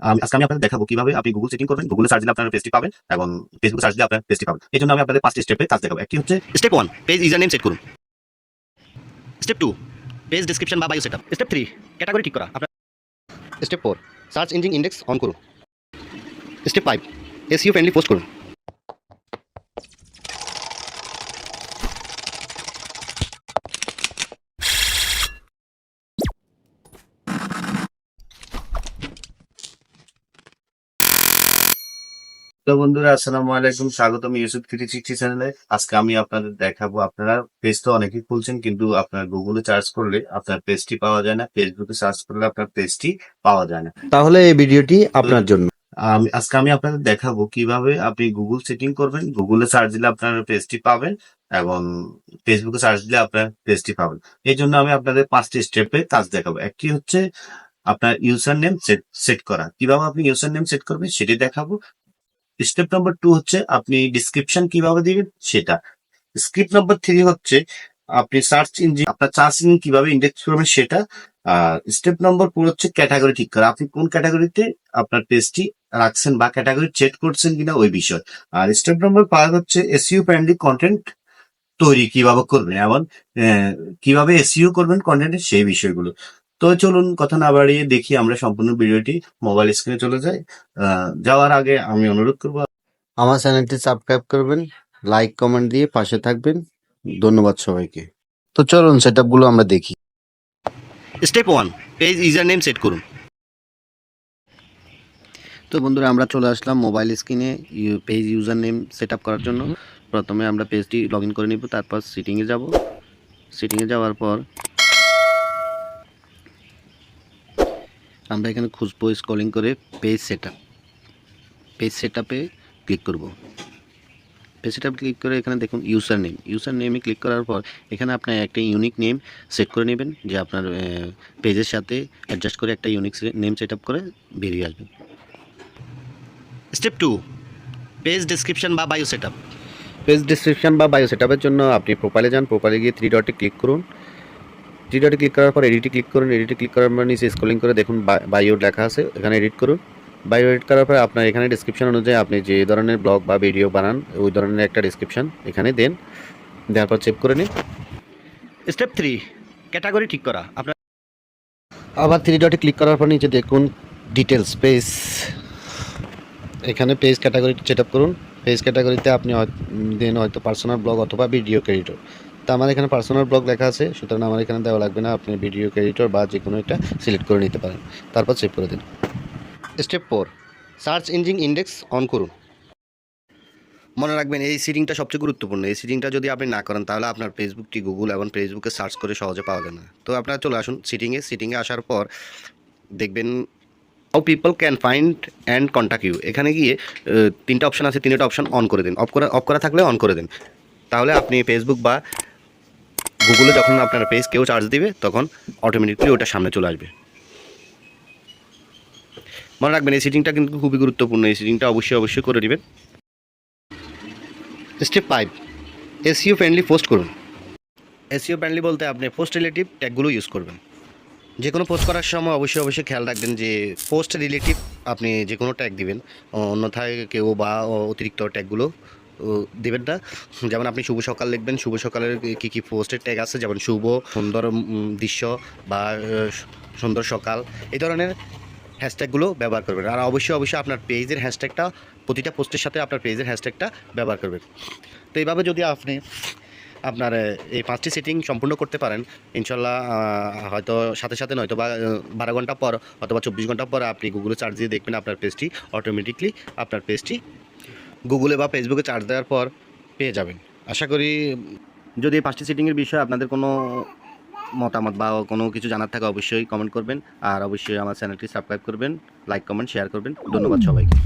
আমি, আজকে আমি আপনাদের দেখাবো কীভাবে আপনি গুগল সেটিং করবেন। গুগলে সার্চ দিলে আপনার পেজটি পাবেন এবং ফেসবুক সার্চ দিলে আপনার পেজটি পাবেন। এই জন্য আমি আপনাদের পাঁচটি স্টেপে কাজ দেখাবো। একটি হচ্ছে step one page user name set করুন। স্টেপ টু পেজ ডিসক্রিপশন বা bio setup step three category ঠিক করা। আপনার step four search engine index on করুন। Step five SEO friendly post করুন। তো বন্ধুরা আসসালামু আলাইকুম স্বাগতম ইউসুফ থ্রি সিক্সটি চ্যানেলে। আজকে আমি আপনাদের দেখাবো আপনারা পেজ তো অনেকেই খুলছেন কিন্তু আপনার গুগলে সার্চ করলে আপনার পেজটি পাওয়া যায় না। ফেসবুকে সার্চ করলে আপনার পেজটি পাওয়া যায় না। তাহলে এই ভিডিওটি আপনার জন্য। আমি আজকে আমি আপনাদের দেখাবো কীভাবে আপনি গুগল সেটিং করবেন। গুগলে সার্চ দিলে আপনার পেজটি পাবেন এবং ফেসবুকে সার্চ দিলে আপনার পেজটি পাবেন। এই জন্য আমি আপনাদের পাঁচটি স্টেপে কাজ দেখাবো। একটি হচ্ছে আপনার ইউজার নেম সেট সেট করা। কীভাবে আপনি ইউজার নেম সেট করবেন সেটি দেখাবো। স্টেপ নাম্বার টু হচ্ছে আপনি ডিসক্রিপশন কীভাবে দিবেন? সেটা। স্ক্রিপ্ট নাম্বার থ্রি হচ্ছে আপনি সার্চ ইঞ্জিন আপনার সার্চ ইঞ্জিন কীভাবে ইন্ডেক্স করবেন সেটা। স্টেপ নম্বর ফোর হচ্ছে ক্যাটাগরি ঠিক করা। আপনি কোন ক্যাটাগরিতে আপনার পেজটি রাখছেন বা ক্যাটাগরি চেক করছেন কিনা ওই বিষয়। আর স্টেপ নম্বর ফাইভ হচ্ছে এসইউ ফ্রেন্ডলি কন্টেন্ট তৈরি কীভাবে করবেন? আহ, কীভাবে এসইউ করবেন কন্টেন্টের সেই বিষয়গুলো। তো চলুন কথা না বাড়িয়ে দেখি আমরা সম্পূর্ণ ভিডিওটি মোবাইল স্ক্রিনে চলে যাই। আহ, যাওয়ার আগে আমি অনুরোধ করব আমার চ্যানেলটি সাবস্ক্রাইব করবেন লাইক কমেন্ট দিয়ে পাশে থাকবেন। ধন্যবাদ সবাইকে। তো চলুন সেটগুলো আমরা দেখি। Step one page user name set করুন। তো বন্ধুরা আমরা চলে আসলাম মোবাইল স্ক্রিনে page user name set up করার জন্য। প্রথমে আমরা পেজটি লগ ইন করে নিব তারপর সিটিংয়ে যাব। সিটিংয়ে যাওয়ার পর আমরা এখানে খুঁজবো স্কলিং করে page set up page set আপে ক্লিক করব পেজ সেট ক্লিক করে এখানে দেখুন ইউজার নেম ইউজার নেমে ক্লিক করার পর এখানে আপনার একটা ইউনিক নেম সেট করে নেবেন যে আপনার পেজের সাথে অ্যাডজাস্ট করে একটা ইউনিক নেম সেট আপ করে বেরিয়ে আসবেন স্টেপ টু পেজ ডেসক্রিপশন বা বায়ো সেট পেজ ডেসক্রিপশন বা বায়ো সেট জন্য আপনি প্রোফাইলে যান প্রোফাইলে গিয়ে থ্রি ডটে ক্লিক করুন। থ্রি ডটে ক্লিক করার পর এডিটে ক্লিক করুন এডিটে ক্লিক করার পর নিচে স্ক্রলিং করে দেখুন বায়ো লেখা আছে এখানে এডিট করুন। বায়ো এডিট করার পর আপনার এখানে ডিসক্রিপশন অনুযায়ী আপনি যে ধরনের ব্লগ বা ভিডিও বানান ওই ধরনের একটা ডিসক্রিপশন এখানে দেন। দেওয়ার পর চেক করে নিন। স্টেপ থ্রি ক্যাটাগরি ঠিক করা। আপনার আবার থ্রি ডটে ক্লিক করার পর নিচে দেখুন ডিটেলস পেজ এখানে পেজ ক্যাটাগরি সেট আপ করুন। পেজ ক্যাটাগরিতে আপনি দেন হয়তো পার্সোনাল ব্লগ অথবা ভিডিও ক্রেডিটর তা আমার এখানে পার্সোনাল ব্লগ লেখা আছে, সুতরাং আমার এখানে দেওয়া লাগবে না। আপনি ভিডিও ক্রেডিটর বা যে কোনো একটা সিলেক্ট করে নিতে পারেন। তারপর সেভ করে দিন। Step four search engine index on করুন। মনে রাখবেন, এই সিটিংটা সবচেয়ে গুরুত্বপূর্ণ। এই সিটিংটা যদি আপনি না করেন, তাহলে আপনার ফেসবুকটি গুগল এবং ফেসবুকে সার্চ করে সহজে পাওয়া যায় না। তো আপনারা চলে আসুন সিটিংয়ে সিটিংয়ে আসার পর দেখবেন how people can find and contact you এখানে গিয়ে তিনটা অপশন আছে, তিনটা অপশন অন করে দিন। অফ করা অফ করা থাকলে অন করে দিন। তাহলে আপনি ফেসবুক বা গুগলে যখন আপনার পেজ কেউ চার্জ দিবে, তখন অটোমেটিকলি ওটা সামনে চলে আসবে। মনে রাখবেন, এই সিটিংটা কিন্তু খুবই গুরুত্বপূর্ণ। এই সিটিংটা অবশ্যই অবশ্যই করে দিবেন। Step five SEO friendly post করুন। এসইও ফ্রেন্ডলি বলতে আপনি পোস্ট রিলেটিভ ট্যাগগুলো ইউজ করবেন। যে কোনো পোস্ট করার সময় অবশ্যই অবশ্যই খেয়াল রাখবেন যে পোস্ট রিলেটিভ আপনি যে কোনো ট্যাগ দিবেন। অন্যথায় কেউ বা অতিরিক্ত ট্যাগগুলো দেবেন না। যেমন আপনি শুভ সকাল লিখবেন, শুভ সকালের কী কী পোস্টের ট্যাগ আছে, যেমন শুভ, সুন্দর দৃশ্য বা সুন্দর সকাল, এই ধরনের হ্যাশট্যাগুলো ব্যবহার করবেন। আর অবশ্যই অবশ্যই আপনার পেজের হ্যাশট্যাগটা প্রতিটা পোস্টের সাথে আপনার পেজের হ্যাশট্যাগটা ব্যবহার করবেন। তো এইভাবে যদি আপনি আপনার এই পাঁচটি সেটিং সম্পূর্ণ করতে পারেন, ইনশাল্লাহ হয়তো সাথে সাথে নয়তো বা বারো ঘণ্টা পর অথবা চব্বিশ ঘণ্টা পর আপনি গুগলে চার্জ দিয়ে দেখবেন আপনার পেজটি অটোমেটিকলি আপনার পেজটি গুগলে বা ফেসবুকে চার্জ দেওয়ার পর পেয়ে যাবেন। আশা করি যদি পাঁচটি সিটিংয়ের বিষয়ে আপনাদের কোনো মতামত বা কোনো কিছু জানার থাকে অবশ্যই কমেন্ট করবেন। আর অবশ্যই আমার চ্যানেলটি সাবস্ক্রাইব করবেন লাইক কমেন্ট শেয়ার করবেন। ধন্যবাদ সবাইকে।